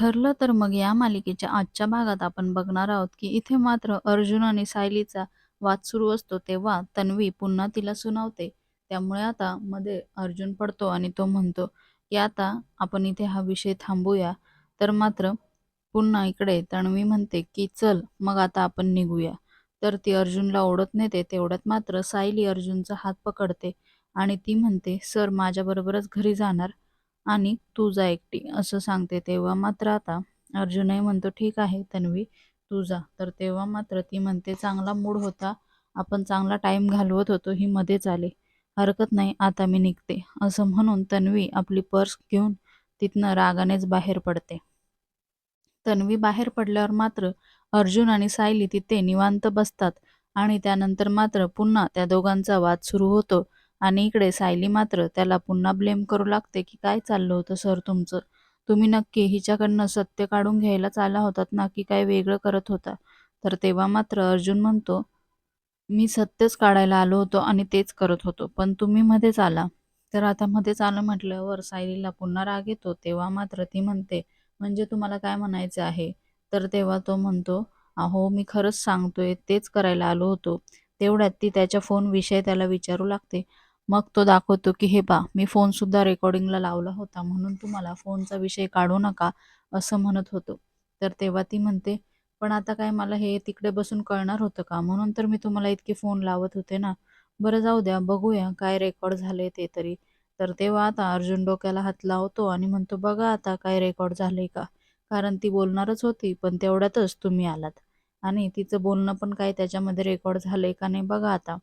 ठरलं तर मग या मालिकेच्या आजच्या भागात आपण बघणार आहोत की इथे मात्र अर्जुन आणि सायलीचा वाद सुरू असतो तेव्हा तन्वी पुन्हा तिला सुनावते. त्यामुळे आता मध्ये अर्जुन पडतो आणि तो म्हणतो की आता आपण इथे हा विषय थांबूया. तर मात्र पुन्हा इकडे तन्वी म्हणते की चल मग आता आपण निघूया. तर ती अर्जुनला ओढत नेते. तेवढ्यात मात्र सायली अर्जुनचा हात पकडते आणि ती म्हणते सर माझ्याबरोबरच घरी जाणार. आणि तू जा एकटी असं सांगते तेव्हा मात्र आता. अर्जुनही म्हणतो ठीक आहे तन्वी तू जा तर तेव्हा मात्र ती म्हणते चांगला मूड होता. आपण चांगला टाईम घालवत होतो ही मध्येच आले. हरकत नाही आता मी निघते. असं म्हणून तन्वी आपली पर्स घेऊन तिथनं रागानेच बाहेर पडते. तन्वी बाहेर पडल्यावर मात्र अर्जुन आणि सायली तिथे निवांत बसतात आणि त्यानंतर मात्र पुन्हा त्या दोघांचा वाद सुरू होतो. आणि इकडे सायली मात्र त्याला पुन्हा ब्लेम करू लागते की काय चाललं होतं सर तुमचं? तुम्ही नक्की हिच्याकडनं सत्य काढून घ्यायलाच आला होतात ना की काय वेगळं करत होता? तर तेव्हा मात्र अर्जुन म्हणतो मी सत्यच काढायला आलो होतो आणि तेच करत होतो पण तुम्ही मध्येच आला. तर आता मध्येच आलं म्हटल्यावर सायलीला पुन्हा राग येतो. तेव्हा मात्र ती म्हणते म्हणजे तुम्हाला काय म्हणायचं आहे? तर तेव्हा तो म्हणतो अहो मी खरंच सांगतोय तेच करायला आलो होतो. तेवढ्यात ती त्याच्या फोन विषय त्याला विचारू लागते. मग तो दाखवतो की हे पा मी फोनसुद्धा रेकॉर्डिंगला लावला होता म्हणून तुम्हाला फोनचा विषय काढू नका असं म्हणत होतो. तर तेव्हा ती म्हणते पण आता काय मला हे तिकडे बसून कळणार होतं का? म्हणून तर मी तुम्हाला इतके फोन लावत होते ना. बरं जाऊ द्या बघूया काय रेकॉर्ड झाले ते तरी. तर तेव्हा आता अर्जुन डोक्याला हात लावतो आणि म्हणतो बघा आता काय रेकॉर्ड झाले का? कारण ती बोलणारच होती पण तेवढ्यातच तुम्ही आलात. आणि तिचं बोलणं पण काय त्याच्यामध्ये रेकॉर्ड झालंय का नाही बघा आता.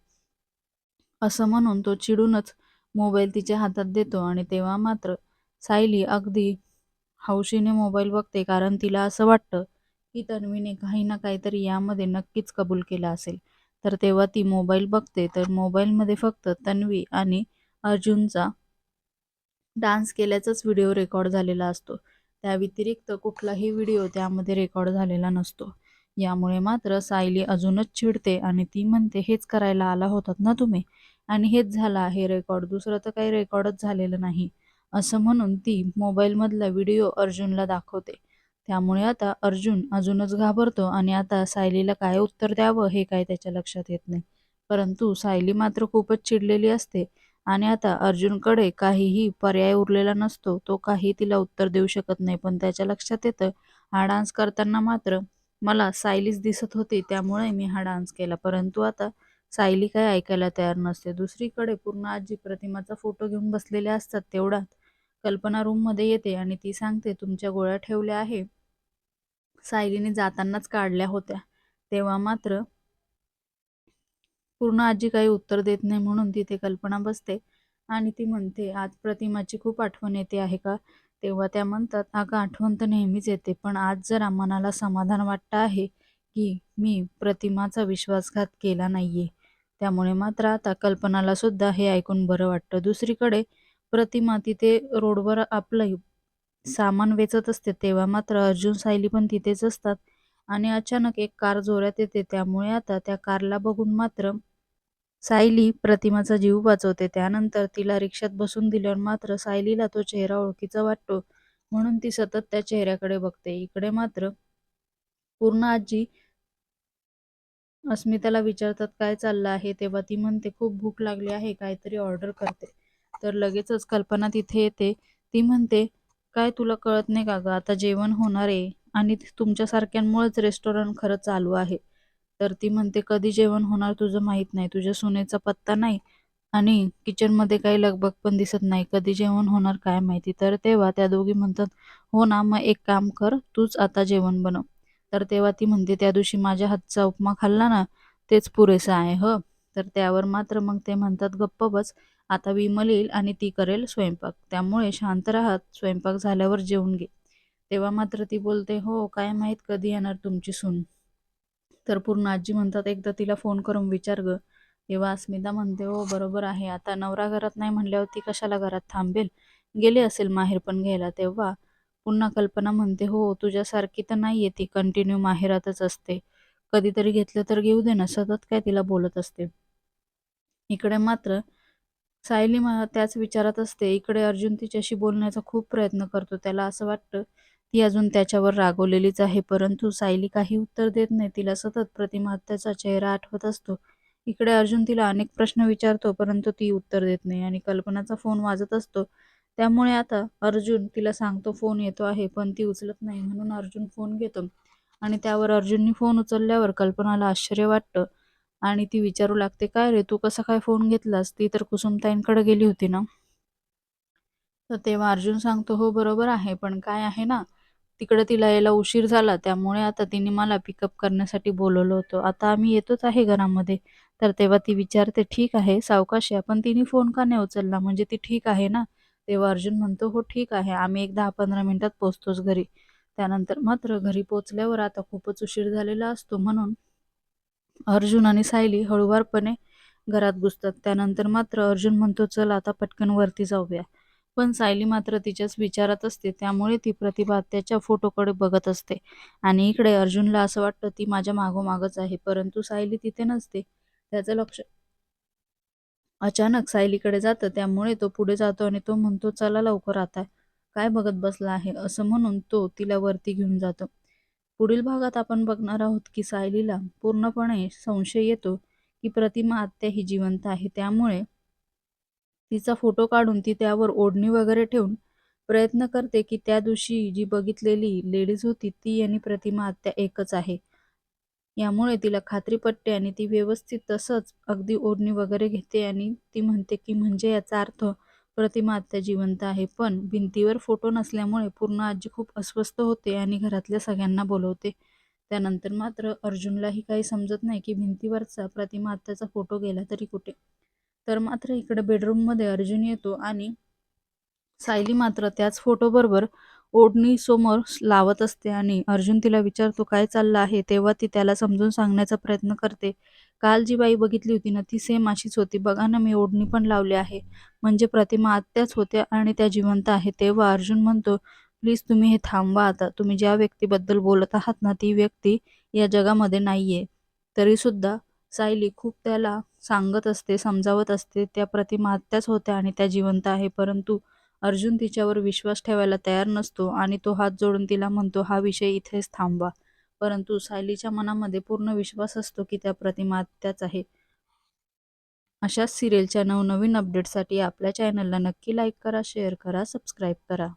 असं म्हणून तो चिडूनच मोबाईल तिच्या हातात देतो आणि तेव्हा मात्र सायली अगदी हौशीने मोबाईल बघते कारण तिला असं वाटतं की तन्वीने काही ना काहीतरी यामध्ये नक्कीच कबूल केलं असेल. तर तेव्हा ती मोबाईल बघते तर मोबाईलमध्ये फक्त तन्वी आणि अर्जुनचा डान्स केल्याचाच व्हिडिओ रेकॉर्ड झालेला असतो. त्या व्यतिरिक्त कुठलाही व्हिडिओ त्यामध्ये रेकॉर्ड झालेला नसतो. यामुळे मात्र सायली अजूनच चिडते आणि ती म्हणते हेच करायला आला होतात ना तुम्ही? आणि हेच झालं आहे रेकॉर्ड. दुसरं तर काही रेकॉर्डच झालेलं नाही. असं म्हणून ती मोबाईलमधला व्हिडिओ अर्जुनला दाखवते. त्यामुळे आता अर्जुन अजूनच घाबरतो आणि आता सायलीला काय उत्तर द्यावं हे काय त्याच्या लक्षात येत नाही. परंतु सायली मात्र खूपच चिडलेली असते आणि आता अर्जुनकडे काहीही पर्याय उरलेला नसतो. तो काही तिला उत्तर देऊ शकत नाही पण त्याच्या लक्षात येतं हा डान्स करताना मात्र मला सायलीच दिसत होती त्यामुळे मी हा डान्स केला. परंतु आता सायली काय ऐकायला तयार नसते. दुसरीकडे पूर्ण आजी प्रतिमाचा फोटो घेऊन बसलेल्या असतात तेवढ्यात कल्पना रूममध्ये येते आणि ती सांगते तुमच्या गोळ्या ठेवल्या आहे. सायलीने जातानाच काढल्या होत्या. तेव्हा मात्र पूर्ण आजी काही उत्तर देत नाही म्हणून तिथे कल्पना बसते आणि ती म्हणते आज प्रतिमाची खूप आठवण येते आहे का? तेव्हा त्या म्हणतात अगं आठवण तर नेहमीच येते पण आज जरा मनाला समाधान वाटतं आहे की मी प्रतिमाचा विश्वासघात केला नाहीये. त्यामुळे मात्र आता कल्पनाला सुद्धा हे ऐकून बरं वाटतं. दुसरीकडे प्रतिमा तिथे रोडवर आपलं सामान वेचत असते तेव्हा मात्र अर्जुन सायली पण तिथेच असतात आणि अचानक एक कार जोरात येते. त्यामुळे आता त्या कारला बघून मात्र सायली प्रतिमाचा जीव वाचवते. त्यानंतर तिला रिक्षात बसून दिल्यावर मात्र सायलीला तो चेहरा ओळखीचा वाटतो म्हणून ती सतत त्या चेहऱ्याकडे बघते. इकडे मात्र पूर्ण आजी अस्मिताला विचारतात काय चाललं आहे? तेव्हा ती म्हणते खूप भूक लागली आहे काहीतरी ऑर्डर करते. तर लगेचच कल्पना तिथे येते. ती म्हणते काय तुला कळत नाही का गं आता जेवण होणार आहे आणि तुमच्यासारख्यांमुळेच रेस्टॉरंट खरं चालू आहे. तर ती म्हणते कधी जेवण होणार तुझं माहीत नाही तुझ्या सुनेचा पत्ता नाही आणि किचनमध्ये काही लगबग पण दिसत नाही कधी जेवण होणार काय माहिती? तर तेव्हा त्या दोघी म्हणतात हो ना मग एक काम कर तूच आता जेवण बनव. तर तेव्हा ती म्हणते त्या दिवशी माझ्या हातचा उपमा खाल्ला ना तेच पुरेसं आहे ह. तर त्यावर मात्र मग ते म्हणतात गप्प बस आता विमल येईल आणि ती करेल स्वयंपाक. त्यामुळे शांत राहत स्वयंपाक झाल्यावर जेवून घे. तेव्हा मात्र ती बोलते हो काय माहीत कधी येणार तुमची सून. तर पूर्ण आजी म्हणतात एकदा तिला फोन करून विचार ग. तेव्हा अस्मिता म्हणते हो बरोबर आहे. आता नवरा घरात नाही म्हणल्यावर ती कशाला घरात थांबेल? गेली असेल माहेर पण घ्यायला. तेव्हा पुन्हा कल्पना म्हणते हो तुझ्यासारखी तर नाही आहे ती कंटिन्यू माहेरातच असते. कधीतरी घेतलं तर घेऊ दे ना सतत काय तिला बोलत असते. इकडे मात्र सायली त्याच विचारात असते. इकडे अर्जुन तिच्याशी बोलण्याचा खूप प्रयत्न करतो. त्याला असं वाटतं ती अजून त्याच्यावर रागवलेलीच आहे परंतु सायली काही उत्तर देत नाही. तिला सतत प्रतिमहत्याचा चेहरा आठवत असतो. इकडे अर्जुन तिला अनेक प्रश्न विचारतो परंतु ती उत्तर देत नाही आणि कल्पनाचा फोन वाजत असतो. त्यामुळे आता अर्जुन तिला सांगतो फोन येतो आहे पण ती उचलत नाही. म्हणून अर्जुन फोन घेतो. आणि त्यावर अर्जुननी फोन उचलल्यावर कल्पनाला आश्चर्य वाटतं. आणि ती विचारू लागते काय रे तू कसा काय फोन घेतलास? ती तर कुसुमताईंकडे गेली होती ना? तर तेव्हा अर्जुन सांगतो हो बरोबर आहे पण काय आहे ना तिकडे तिला यायला उशीर झाला त्यामुळे आता तिने मला पिकअप करण्यासाठी बोलवलं होतं. आता आम्ही येतोच आहे घरामध्ये. तर तेव्हा ती विचारते ठीक आहे सावकाश या पण तिने फोन का नाही उचलला? म्हणजे ती ठीक आहे ना? तेव्हा अर्जुन म्हणतो हो ठीक आहे आम्ही एक दहा पंधरा मिनिटात पोचतोच घरी. त्यानंतर मात्र घरी पोचल्यावर आता खूपच उशीर झालेला असतो म्हणून अर्जुन आणि सायली हळूवारपणे घरात घुसतात. त्यानंतर मात्र अर्जुन म्हणतो चल आता पटकन वरती जाऊया. पण सायली मात्र तिच्याच विचारात असते त्यामुळे ती प्रतिभा त्याच्या फोटोकडे बघत असते. आणि इकडे अर्जुनला असं वाटतं ती माझ्या मागोमागच आहे परंतु सायली तिथे नसते. त्याचं लक्ष अचानक सायलीकडे जातं त्यामुळे तो पुढे जातो आणि तो म्हणतो चला लवकर आता. काय बघत बसला आहे? असं म्हणून तो तिला वरती घेऊन जातो. पुढील भागात आपण बघणार आहोत की सायलीला पूर्णपणे संशय येतो की प्रतिमा आत्या ही जिवंत आहे. त्यामुळे तिचा फोटो काढून ती त्यावर ओढणी वगैरे ठेवून प्रयत्न करते की त्या दिवशी जी बघितलेली लेडीज होती ती आणि प्रतिमा आत्या एकच आहे. यामुळे तिला खात्री पटते आणि ती व्यवस्थित तसंच अगदी ओढणी वगैरे घेते आणि ती म्हणते की म्हणजे याचा अर्थ प्रतिमा आत्या जिवंत आहे पण भिंतीवर फोटो नसल्यामुळे पूर्ण आजी खूप अस्वस्थ होते आणि घरातल्या सगळ्यांना बोलवते. त्यानंतर मात्र अर्जुनलाही काही समजत नाही की भिंतीवरचा प्रतिमा आत्याचा फोटो गेला तरी कुठे. तर मात्र इकडे बेडरूममध्ये अर्जुन येतो आणि सायली मात्र त्याच फोटोबरोबर ओढणी समोर लावत असते आणि अर्जुन तिला विचारतो काय चाललं आहे? तेव्हा ती त्याला समजून सांगण्याचा प्रयत्न करते. काल जी बाई बघितली होती ना ती सेम अशीच होती. बघा ना मी ओढणी पण लावली आहे. म्हणजे प्रतिमा आत्याच होत्या आणि त्या जिवंत आहे. तेव्हा अर्जुन म्हणतो प्लीज तुम्ही हे थांबवा आता. तुम्ही ज्या व्यक्तीबद्दल बोलत आहात ना ती व्यक्ती या जगामध्ये नाहीये. तरीसुद्धा सायली खूप त्याला सांगत असते समजावत असते. त्या प्रतिमा आत्याच होत्या आणि त्या जिवंत आहे. परंतु अर्जुन तिच्यावर विश्वास ठेवायला तयार नसतो आणि तो हात जोडून तिला म्हणतो हा विषय इथेच थांबवा. परंतु सायलीच्या मनामध्ये पूर्ण विश्वास असतो की त्या प्रतिमा त्याच आहे. अशाच सिरियलच्या नवनवीन अपडेटसाठी आपल्या चॅनलला नक्की लाईक करा शेअर करा सबस्क्राईब करा.